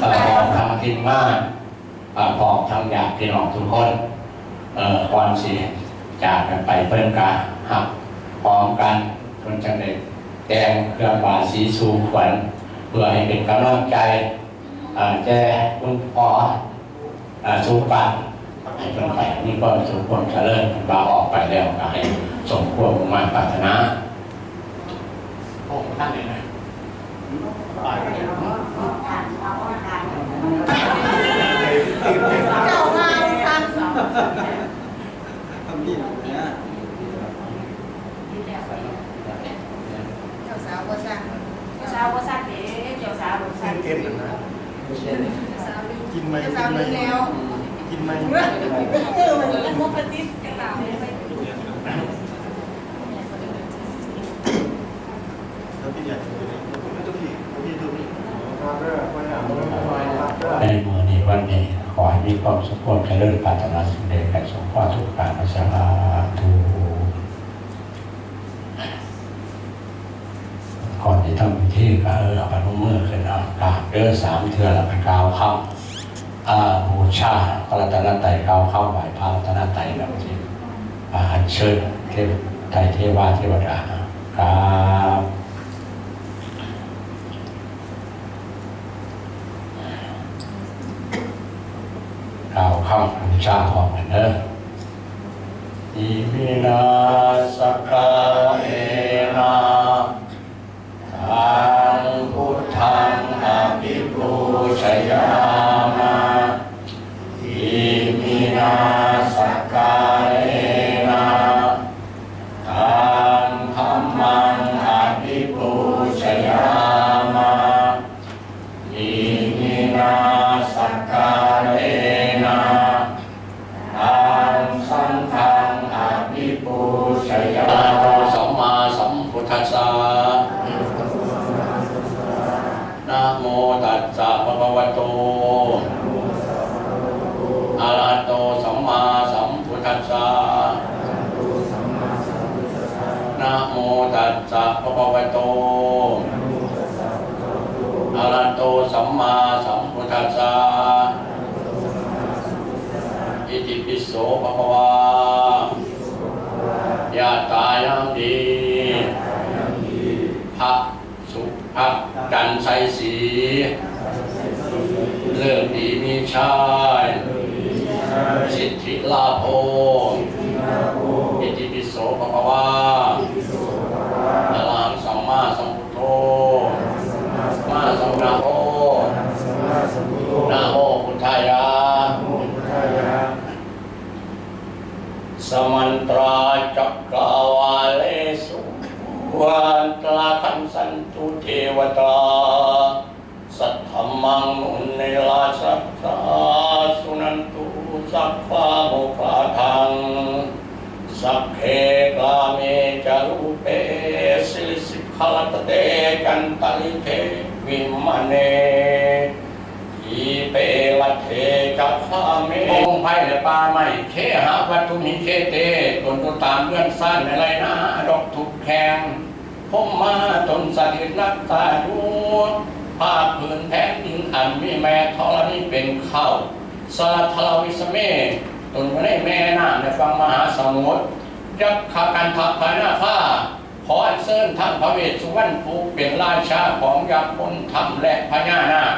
เอ่อของทางทีมานเอ่อของทางญาติน้องทุกคนเอ่อก่อนสิจากกันไปเพิ่นกาหักพร้อมกันเพิ่นจังได้แต่งเครื่องบาสีสูขวัญเพื่อให้เป็นกำลังใจ แก่คุณพ่อเอ่อสุปันให้เพิ่นไปนี่ก็สมควรเจริญบาออกไปแล้วก็ให้สมควรมาปรารถนาโอ้ท่านเลยนะเจ้ามาซ้ำทำผิดเนี่ยเจ้าสาวก็สั่งสาวก็สักเด้เจ้าสาวก็สักเต้นนะ กินไหมเจ้ากิสาวนไหมมีแล้วกินไหมเออมันเป็นมุกปฏิสกันแล้วแล้วพี่อยากดูนี่ไม่ต้องผิดพี่ดูนี่ครับเด้อคนอยากดูครับเด้อในมือนี้วันนี้ขอให้มีความสุขความเจริญปรารถนาสิ่งใดแก่สมความทุกการสาธุก่อนที่ ทำพิธีก็เออเอาพนมมือขึ้นเอากราบเด้อสามเทือแล้วก็กล่าวคำอาบูชาพระรัตนตรัยกาวเข้าไหวพระรัตนตรัยแบบที่อาเชิญเทพไทยเทวาเทวดาครับกล่าวคำบูชาพร้อมกันเด้ออิ นาสกาเอนะทางสังฆังอภิปูชยาโตสัมมาสัมพุทธัสสะนะโมตัสสะภะคะวะโตอะระหะโตสัมมาสัมพุทธัสสะนะโมตัสสะภะคะวะโตอะระหะโตสัมมาสัม ทัสสะอิติปิโสภะคะวายาตายังดีพระสุภะจันทร์ใสสีเลิกดีมีชายสิทธิลาโภอิติปิโสภะคะวาอะระหังสัมมาสัมพุทโธมาสัมพุท โธนะโมพุทธายะสมันตราจักกาวาเลสุวันตราคันสันตุเทวตาสัทธมังมุนิลาสัทธาสุนันตุสัพพะโมคาทังสัพเพกาเมจารุเปสิลิสิขลัตเตจันตลิเทวิมเนเป วัตเทจักขาเมองไผ่และปลาไม่เคหาวัตถุมิเคเตตนตุตามเลื่อนสั้นอะไรนะดอกทุกแข่งพมมาตนสถิตรักษาดูภาพผืนแผ่นดินอันมีแม่ธรณีเป็นเข้าสลัทลวิสเมตนอยู่ในแม่น้ำในฝั่งมหาสมุทรยักขากันทับภายหน้าฟ้าขออัญเชิญท่านพระเวสสุวรรณภูเป็นราชาของยักษ์พลธรรมและพญานาค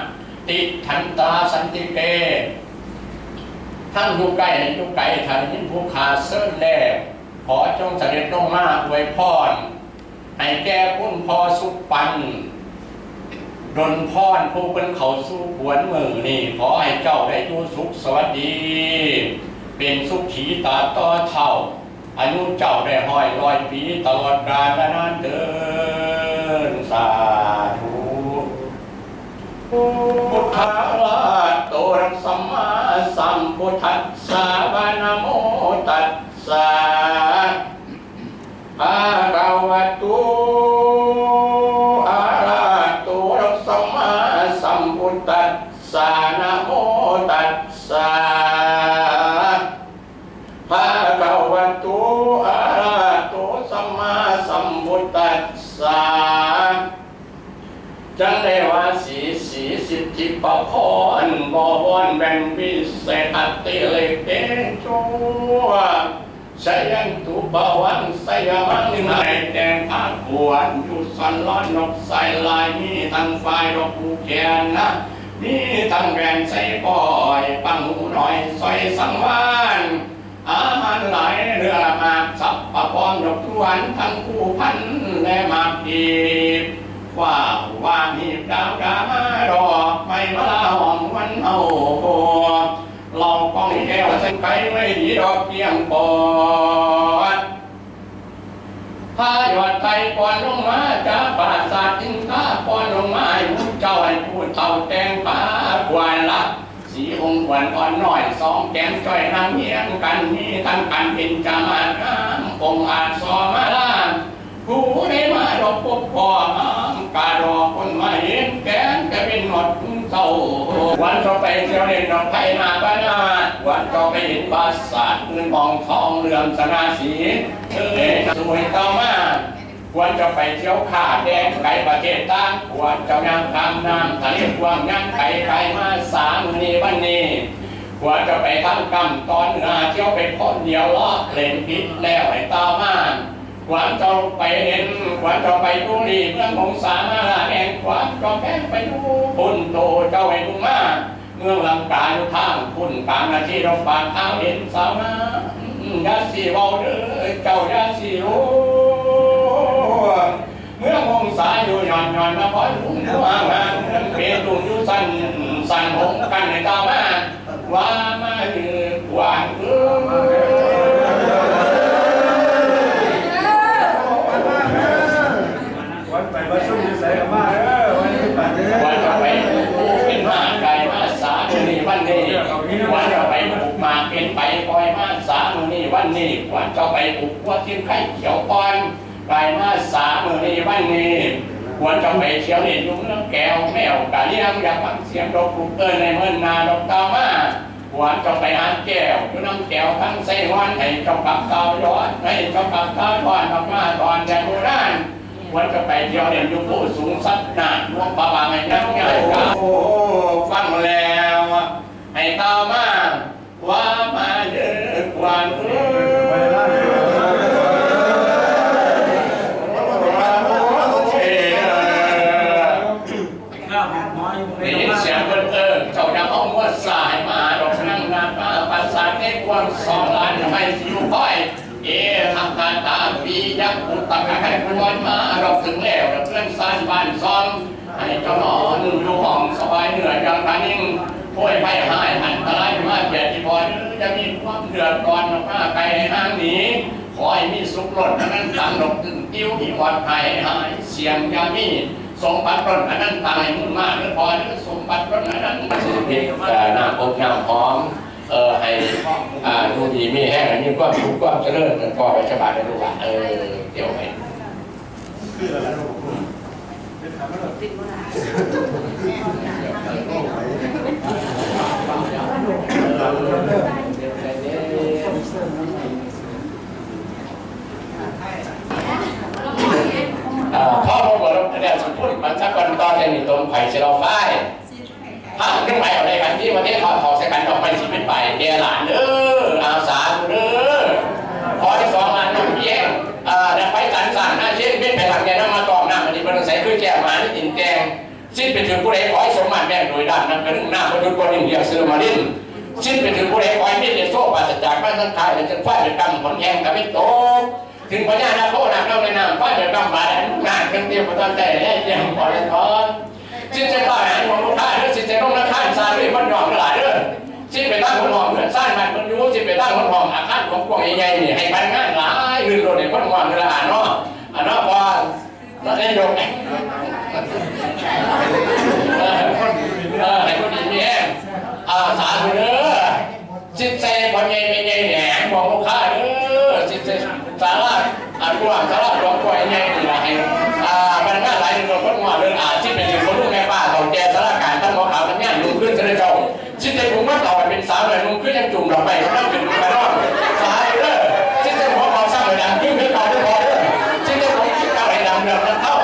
ติทันตาสันติเกท่านอยู่ใกล้อยู่ไกลท่านยินผู้ขาเซิร์แลขอจงเสด็จลงมาอวยพรให้แก่คุณพอสุปันดนพรผู้เป็นเขาสู้ขวนมือนี่ ขอให้เจ้าได้อยู่สุขสวัสดี เป็นสุขขีตาต่อเท่าอายุเจ้าได้ห้อยร้อยปีตลอดกาลและนานเดินสา ธุพุทธาราโตสัมมาสัมพุทธัสสะนะโมตัสสะ สิทธิปพรบวรแบ่งพิเศษอัติเลกเตโจสยันตุบวันสยมังในแดงผาขวนอยู่สันล้อนนกใส่ลายมีทั้งฝ่ายดอกผูแกนนะมีทั้งแรงใส่ปล่อย ปังหูหน่อยซอยสังวานอาหารหลายเรือมากสับปะปอมดอกทวนทั้งคู่พันและมากดี ว่าว่าหีบดาวดามาดอกไม่มาลาหอมวันเอาโเรากองแก้วเส้นไก่ไม่ดีดอกเพียงปอดพายอดไทยปอนลงมาจากปราสาทจินตาปอนลงมาให้ผู้เจ้าให้ผู้เต่าแตงฟ้ากวายละสีองค์ขวัญอ่อนหน่อยสองแก้มจ้อยนางเฮียงกันมีทั้งกันเป็นจามานามองอาจสอมาลานผู้ได้มาดอกปกคอหาม กาดอกคนมาเห็นแกนจะเป็นหมดเจ้าวันต่อไปเที่ยวเล่นดอกไทยมาบ้านาวันต่อไปเห็นปราสาทเงินทองทองเรืองสนาสีเอ้ยสวยต่อมาควรจะไปเที่ยวขาแดงไก่ประเทศต่างควรจะยังตามน้ำทะเลกว้างยังไก่ไก่มาสามนี้วันนี้ควรจะไปทำกรรมตอนเหนือเที่ยวเป็นคนเดียวล้อเล่นพิษแล้วให้ตามมา ควรจะไปเห็นควรจะไปดูดีเมืองของสามาแห่งควรจะแก้ไปดูปุ่นโตเจ้าให้ดูมาเมืองลังกาอยู่ทางพุ่นกลางนาทีเราปากเอาเห็นสาวนายาสีเบาเด้อเจ้ายาสีรู้เมื่อมองสายอยู่หย่อนหย่อนมาพอยหุ่นว่างานเรื่องเปรตุงอยู่สั่นสั่นหงกันในตามาว่ามาเดือดหวานเอ้ย วันไปวันชุ่มอยู่ใส่กับมาเออวันนี้ปัดเลย วันจะไปปลูกเป็นมาไก่มาสามือนี่วันนี้วันจะไปปลูกหมากเป็นไปปล่อยมาสามือนี่วันนี้ วันจะไปวัวทิ้งไข่เขียวปอนไก่มาสามือในี่วันนี้ควรจะไปเที่ยวเล่นอยุ่เรื่องแก้วแมวกะเลี้ยงอยากฟังเสียงดอกลูกเอินในเมือนนาดอกตามาควรจะไปหาแก้วอยู่น้ำแก้วทั้งไส้วันให้เจ้ากับข้าย้อนให้เจ้ากับข้าวย้อนออกมาตอนแดงโบราณควันจะไปเที่ยวเรียนอยู่ผู้สูงสักหนาหลวงป่าบางให้นั่งง่ายครับโอ้ฟังแล้วให้ตามาว่ามาเยอะกว่าเอไทาตาปียักษ์อุตตะให้พวนมาเราถึงแล้วเพื่อนสานบ้านซ้อมให้เจ้านอนอยู่ห้องสบายเหนื่อยอย่างพานิ่งป่วยไม่หายอันตรายมากเบียดที่พอจะมีความเดือดร้อนมากไกลห้างหนีขอให้มีสุขรสนั้นตังดอกตึงติ้วที่ปลอดภัยหายเสียงยามีสมบัติรสนั้นตายมุ่งมากหรือพอหรือสมบัติรสนั้นสุขเด็กแต่น้ำอกน้ำหอม เออให้อ่าดูดีมีแห้งมีความสุขความเจริญพอไปฉบายได้รู้ว่าเออเดี๋ยวให้คืออะไรลูกเป็นทำอะไรติดมาอ่าพ่อบอกว่าเนี่ยสุดพูดมันสักวันตอนเนี่ยนี่ตรงไผ่เชลฟ้ายถ้าขึ้นไปเอาได้กันที่ประเทศเขาเขาใส่กันออกไปสิเป็นไปเดียหลานเด้ออาสาเด้อพอที่สองอันน้ำเยี่ยงอ่าดี๋ยวไปสันสันนะเช่นเป็นไปหลังแกน้ำมาตอมน้ำมันนี่เป็นใส่คือแกมาที่ตินแกงสิ้นไปถึงผู้ใดขอให้สมบัติแม่โดยด้านนั้นก็นึ่งหน้าประยุทธ์คนหนึ่งเดียวซื้อมาลิ้นสิ้นไปถึงผู้ใดขอให้มีเดโซ่ปราศจากบ้านทั้งทายและจนฝ้ายเป็นกรรมผลแห่งกับไม่โตถึงพญานาคโคนักเล่าในน้ำฟ้าเดือดกำบาดงานกันเตรียมประทันใจได้เตรียมขอเลยทอนสิ้นใจบ้าหายของลูกค้าเด้อ นใจต้องนักข้านซาด้วยมันยอมหลายเด้อสิไปตั้งคนหอมเพื่อสร้างมันมันยู่สิไปตั้งคนหอมอาคารของกวงใหญ่ๆนี่ให้พนักงานหลายลื่นรถในคนหอมเวลาอ่านเนาะอ่านเนาะพอแล้วได้ยกเออเออให้คนดีมีแห้งอ่าสาเด้อสิ้นใจคนใหญ่ไม่ใหญ่แหนมองลูกค้าเด้อสิ้นใจสาระอ่านกว้างสาระหลวงกว้างใหญ่นี่แหละให้อ่าพนักงานหลายคนคนหอมเรื่องอาชีพเป็น เลยลุกขึ้นยังจุ่มเราไปนั่งเป็นลูกกระรอกสายเด้อสิ้นใจหัวเบาสร้างเลยดังขึ้นขึ้นต่อได้พอเด้อสิ้นใจผมคิดเอาไอ้ดำเดือดมันเท่า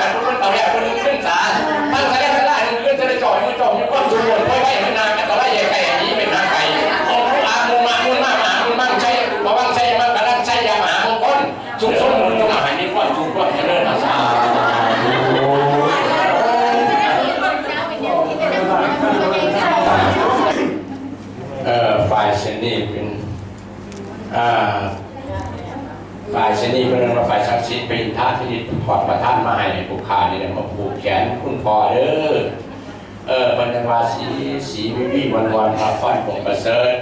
ทุกสมมุติต้องมาให้มีความสุขความเจริญอาสาธุเอ่อฝ่ายเซนี่เป็นอ่าฝ่ เรื่องรถไฟสักสิทธิ์เป็นท่าที่ถอดประท่านมาให้ผู้ขานี่เนี่ยมาผูกแขนคุณพอเด้อเออบรรดาสีสีวิวีวันวันพาฟันผงประเสริฐ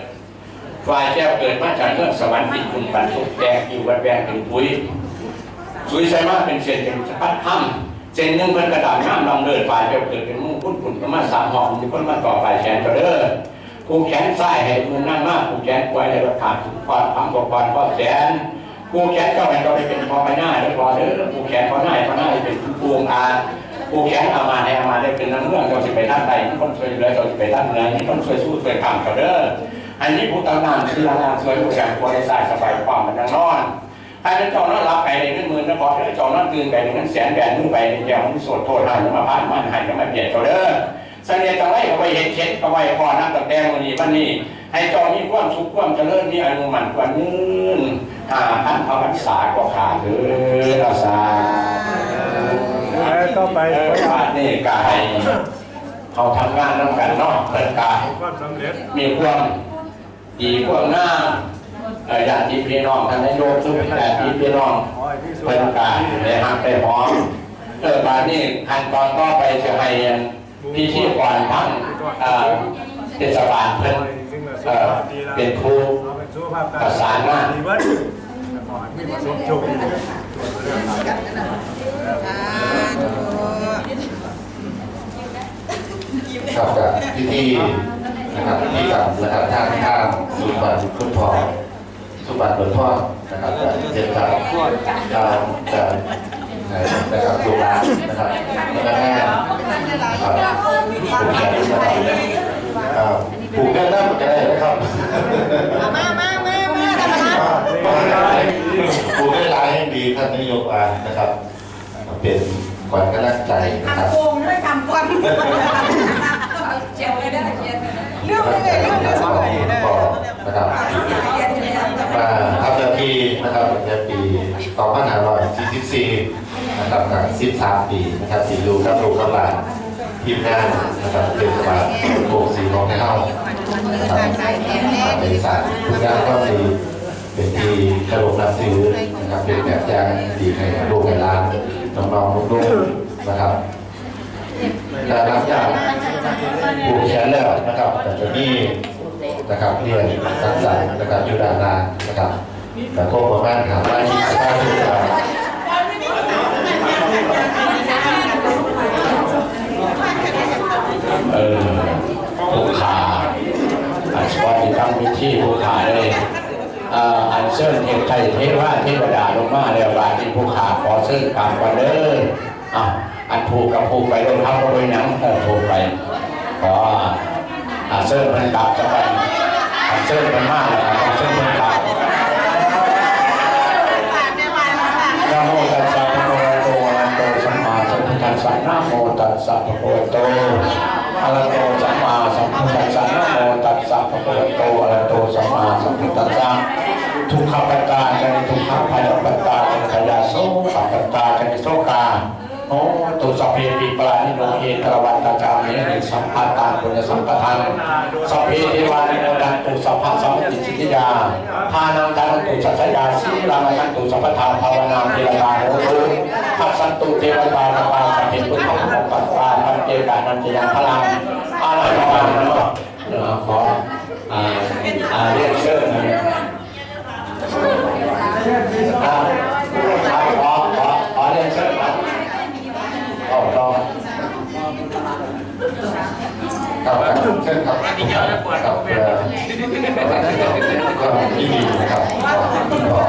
ฝ่ายแก้วเกิดมาจากเรื่องสวรรค์ที่คุณปันทุกแดงอยู่วัดแวงถึงปุ้ยสุยใส่มาเป็นเศษเป็นสะพัดถ้ำเส้นหนึ่งเป็นกระดาษน้ำลำเลิศฝ่ายแก้วเกิดเป็นมุ่งพุ่นผุนประมาณสามหอมมีคนมาต่อฝ่ายแขนก็เด้อผู้แขนซ้ายให้มือนั่งมากผู้แขนควายในราคาถึงความความกความข้อแขน ผู้แขนก็ให้เราไปเป็นพอไปหน้าได้พอเด้อผู้แขนพอหน้าพอหน้าเป็นผู้วงอาผู้แขนเอามาให้เอามาได้เป็นนักเรื่องเราจะไปด้านใดมีคนช่วยเลือเราจะไปด้านเหนือมีคนช่วยสู้ช่วยทำก็เด้ออันนี้ผู้ตำนานคือลางสวยผู้แข่งควรในสายสบายความมันยังนอนถ้าเป็นจ้านอนรับไปในเงินหมื่นนะพอถ้าเจ้านอนตื่นไปในเงินแสนแบนมือไปในแก้วมันสดโทษให้มาพานมันให้จะมาเปลี่ยนเจ้าเด้อเสน่ห์จังไรก็ไปเห็นเช็ดก็ไว้พอนักตั้งแต่วันนี้วันนี้ให้เจ้ามีความสุขความเจริญมีอนุมันกว่ายืน ห้าพันพระพรรษาก็ขาดเด้อเราสาแล้วก็ไปเออว่านนี่กายเขาทำงานน้ำกันเนาะเลิกกายมีความดีความงามเอ่อญาติพี่น้องท่านนายกทุกญาติพี่น้องเพิ่นกาได้ฮักได้หอมเออบ้าดนี้ขั้นตอนต่อไปจะให้พิธีกรทั้งเออเทศบาลเพิ่นเออเป็นครูประสานงาน ดีเบิดขอให้มีประสบโชคดีเรื่องราวครับกับพิธีนะครับพิธีกรรมนะครับทางข้างสุบัติคุณพ่อสุบัติหลวงพ่อนะครับจะเจ็บกับการจะนะครับดูแลนะครับแล้วก็แม่นะครับผูกแขนนะครับผูกแขนได้ผูกแขนได้นะครับมามามามาธรรมดา ผูกแขนลายให้ดีท่านนายกอ่านะครับ เป็นขวัญกำลังใจนะครับทำโกงด้วยทำก้อนเจียวไม่ได้เจียวไม่ได้เรื่องเลยเรื่องเลยสวยเลยนะครับมาทำหน้าที่นะครับตั้งแต่ปี2544นะครับกับ13 ปีนะครับสีลูกกับลูกกับหลานทีมงานนะครับเป็นสมาชิกโปกสีของในเฮานะครับเป็นสารทุกงานก็มี เป็นที่กระโดดนับถือนะครับเป็นแบบอย่างดีให้ลูกให้านน้องๆลูกๆนะครับการรับจากผู้แขนแล้วนะครับแต่จะมีนะครับเรียนรักษานะครับยู่ด้านานะครับแต่พวกประมาณหาว่าที่สภาพที่จะเออผู้ขาอันสวัสดีครับวิธีผู้ขาเลย อันเชิญเทพไทยเทวาเทวดาลงมาแล้วบาที่ผู้ขาขอเชิญกรรมกันเด้ออะอันผูกกับผูกไปลงเทับก็ไปหนังผูกไปขออ่าเชิญมันกลับจะไปอันเชิญมันมากเลยอันเชิญมันกลับนะโมตัสสะภะคะวะโตอะระหะโตสัมมาสัมพุทธัสสะนะโมตัสสะภะคะวะโต อะระโตสัมมาสัมพุทธัสสะนะโมตัสสะภะคะวะโตอะระโตสัมมาสัมพุทธัสสะทุกขปัตตาจันทุกขภัยปัตตาจันิขยาโสปัตตาจันิโสกาโอตุสัพเพปิปลานิโนเอตระวันตาจามินิสัมภาตาปุญญสัมปทังสัพเพเทวานิโนดันตุสัพพะสัมปติสิทธิยาทานังตันตุสัจยาสีรังกันตุสัพพทานภาวนาเทวตาโหตุทัสสันตุเทวตาตาสัพเพปุทธะมุปัส สาปัจเจกานันจยังพลังอาลัยมาเนาะเดี๋ยวขอเรียกเชิญนะขอขอขอเรียกเชิญครับขอรอกับเช่นครับกับก็ที่ดีนะครับก็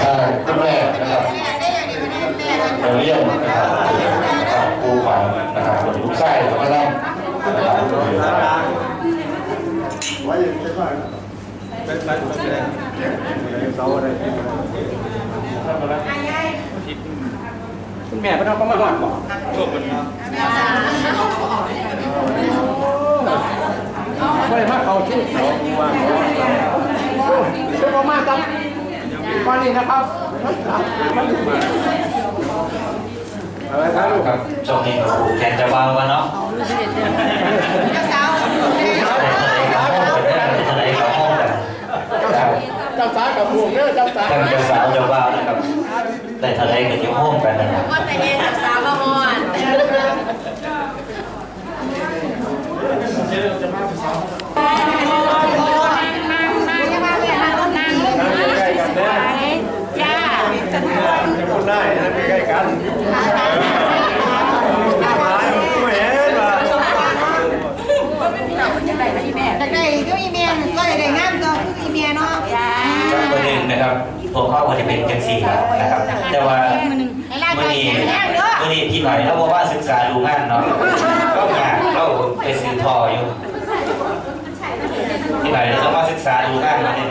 เอ่อคุณแม่นะครับเราเรียกนะครับ คุณแม่พี่น้องก็มาหอดบอกโชคดีครับไม่ได้มาเขาชื่อเขาว่าเขาเป็นประมาณตั้งไปมานี่นะครับ อะไรครับลูกครับช่วงนี้ก็ผูกแขนจะเบากันเนาะเจ้าสาวทะเลกับห้องกันเจ้าสาวกับพวงเด้อเจ้าสาวทางเจ้าสาวเจ้าบ่าวนะครับแต่ทะเลกับยุ่งห้องกันนะครับก็แต่เย็นสาวก็มอน ใกล้กันเด้อ จ้า จะพูด ได้นะใกล้กันไม่เห็นว่าจากไหนก็อีเมียก็ได้งามก็คืออีเมียเนาะจากประเด็นนะครับพวกเขาก็จะเป็นจังสี่นะครับ แต่ว่าให้ร่างเมื่กาอยนี้แข็งแรงเด้อเมื่อนี้พี่หน่อยเราบอกว่าศึกษาดูงานเนาะก็งานเราไปซื้อทออยู่พี่หน่อยเราต้องมาศึกษาดูงานมาเนี่ย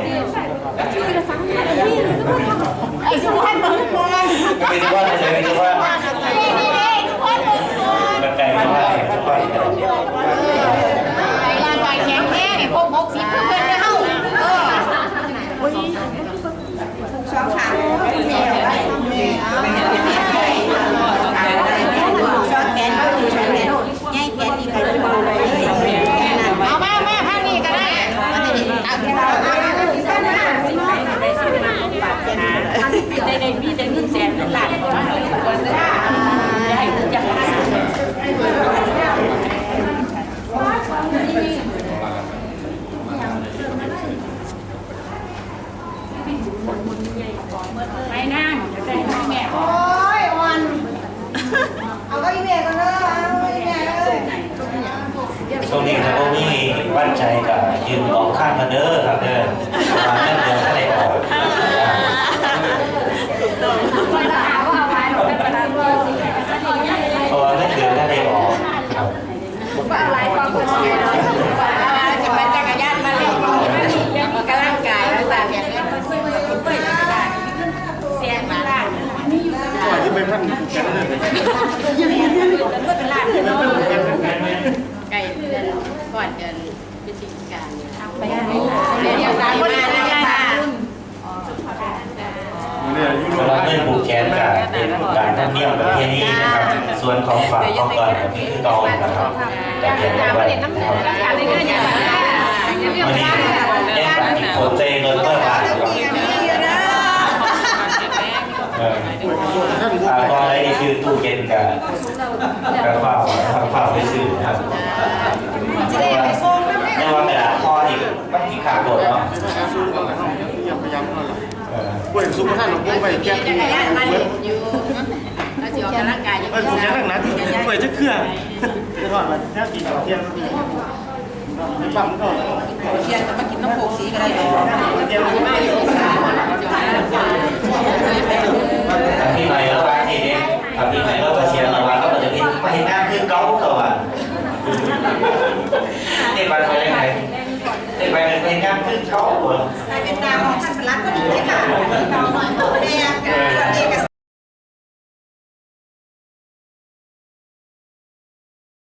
ไอ้สุพรรณเมืองเมืองก็ไม่รู้ว่าจะไม่สุดว่านี่นี่นี่สุพรรณเมืองเมืองมันไปลมาทุกคนให้ร่างกายแข็งแรงพวกหกสิบเพื่อนได้เฮาเออชอบขาเมียเมียชอบแขนก็คือชอบแขนง่ายแขนอีกใครจะมาเลยเอามามาพันนี้ก็ได้เอาที่เราเอาที่เรา ได้ได้มีได้เงินแสนเงินล้านก็มาเลยคนจ้าใหญ่จัง ไม่นั่งจะได้แม่ โอ้ยวัน เอาก็อีเมลกันเลยเอาอีเมลเลยช่วงนี้ถ้าพวกนี้บ้านใจกับยืนมองข้างกันเด้อครับเด้อมาเรื่องเดียวทะเลออก คนละหาว่าเอาไว้หรอกเป็นประธานว่า เพราะว่าเรื่องเดียวทะเลออกครับ ว่าอะไรความเป็นเสียเนาะว่าจะมาจักรยานมาเล่นยังมีกำลังกายแล้วแต่อย่างนี้มันซื้อมาตุ้มไปได้เสียงมาได้ ก่อนที่ ไกันเลยก็เป็นล้านเนาะไก่เดือนก่อนเดือนพฤศจิกายนไปได้เดี๋ยวตามมาแล้วค่ะเนี่ยยุโรสำหรับเรื่องผูกแขนกับเป็นการท่องเที่ยวประเพณีนะครับ ส่วนของฝากของก่อนกับพี่คือตองนะครับแต่เพียงแต่ว่านะครับวันนี้แย่งกันอีกคนเจเงินเมื่อวานครับ อ่าตอนนี้นี่คือตู้เย็นกับกับฝ้านะครับฝ้าไปซื้อนะครับแต่ว่าแต่ว่ากระข้อนี่มันกี่ขาดหมดเนาะสู้กันแล้วยังพยายามนั่นแหละเออป่วยสุขภาพหลวงปู่ไปแก้จักรยานมาเล่นอยู่เราจะออกกำลังกายอยู่เออสุขภาพนักป่วยจะเคลื่อนจะทอดมันแค่กินเที่ยงไม่ปั๊มก็เชียร์จะมากินน้ำโขกสีก็ได้เพี่ใหม่แล้วว่าทีนี้กับพี่ใหม่แล้วว่าเชียร์ละว่าก็มันจะมีไปหน้าคือเก้าตัวเด็กไปไปยังไงเด็กไปไปหน้าคือเก้าตัวเป็นตาของท่านรักก็ดีค่ะเราหน่อยตัวแดง